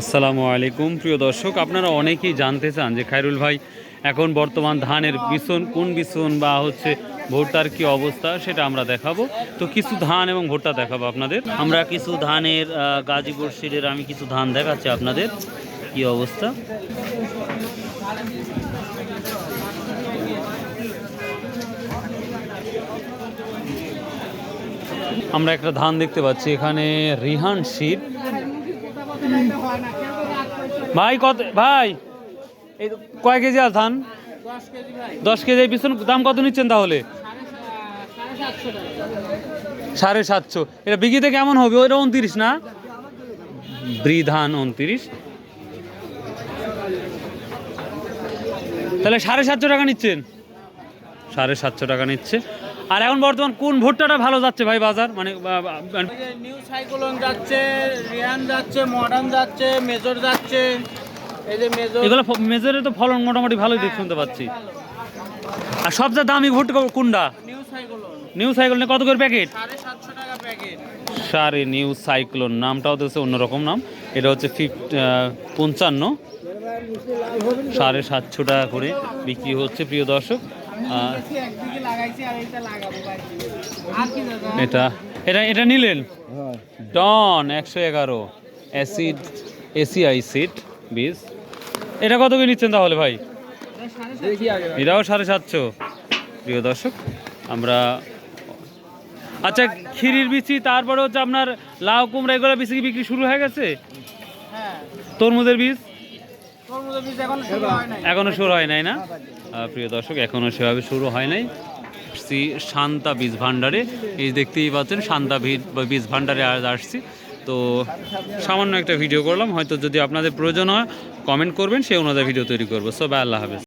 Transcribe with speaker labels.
Speaker 1: আসসালামু আলাইকুম। প্রিয় দর্শক, আপনারা অনেকেই জানতে চান যে খায়রুল ভাই এখন বর্তমান ধানের বিছন কোন বিছন বা হচ্ছে ভুট্টার কি অবস্থা সেটা আমরা দেখাবো। তো কিছু ধান এবং ভুট্টা দেখাবো আপনাদের। আমরা কিছু ধানের গাজীপুর সিটের আমি কিছু ধান দেখাচ্ছি আপনাদের। কি অবস্থা? আমরা একটা ধান দেখতে পাচ্ছি, এখানে রিহান শীত ভাই, কত, ভাই কয় কেজি আছে ধান? দশ কেজি পিছন দাম কত নিচ্ছেন তাহলে? সাড়ে সাতশো। এটা বিঘিতে কেমন হবে? ওইটা উনত্রিশ না? ব্রি ধান উনত্রিশ। তাহলে সাড়ে সাতশো টাকা নিচ্ছেন? সাড়ে সাতশো টাকা নিচ্ছে। আর এখন বর্তমান কোন ভুট্টাটা ভালো যাচ্ছে ভাই বাজার? মানে মানে
Speaker 2: নিউ সাইক্লোন যাচ্ছে রিয়ান যাচ্ছে মডার্ন যাচ্ছে মেজর যাচ্ছে। এই যে মেজর
Speaker 1: এগুলো মেজরে তো ফলন মোটামুটি ভালোই দেখ শুনতে পাচ্ছি। আর সবচেয়ে দামি ভুট্টা কোনটা?
Speaker 2: New cyclone.
Speaker 1: নিউ সাইকেল কত করে প্যাকেট?
Speaker 2: টাকা প্যাকেট।
Speaker 1: সারে নিউ সাইক্লোন নামটাও তো হচ্ছে অন্যরকম নাম। এটা হচ্ছে ফিফ পঞ্চান্ন। সাড়ে সাতশো টাকা করে বিক্রি হচ্ছে প্রিয় দর্শক। আহ,
Speaker 2: একদিকে লাগাইছি আর এইটা লাগাবো ভাই। আর কি দাদা?
Speaker 1: এটা এটা এটা নিলেন? ডন একশো এগারো। অ্যাসিড এসিআই সিট বীজ এটা কত করে নিচ্ছেন তাহলে ভাই? এটাও সাড়ে সাতশো। প্রিয় দর্শক আমরা আচ্ছা ক্ষীরির বিচি তারপরে হচ্ছে আপনার লাউ কুমড়া এগুলো বিচি বিক্রি শুরু হয়ে গেছে?
Speaker 2: হ্যাঁ।
Speaker 1: তরমুজের বীজ
Speaker 2: এখন শুরু হয় নাই
Speaker 1: না? প্রিয় দর্শক, এখনও সেভাবে শুরু হয় নাই। আসছি শান্তা বীজ ভাণ্ডারে। এই দেখতেই পাচ্ছেন, শান্তা বীজ ভাণ্ডারে আজ আসছি। তো সামান্য একটা ভিডিও করলাম। হয়তো যদি আপনাদের প্রয়োজন হয় কমেন্ট করবেন সে অনুযায়ী ভিডিও তৈরি করব। সবাই আল্লাহ হাফেজ।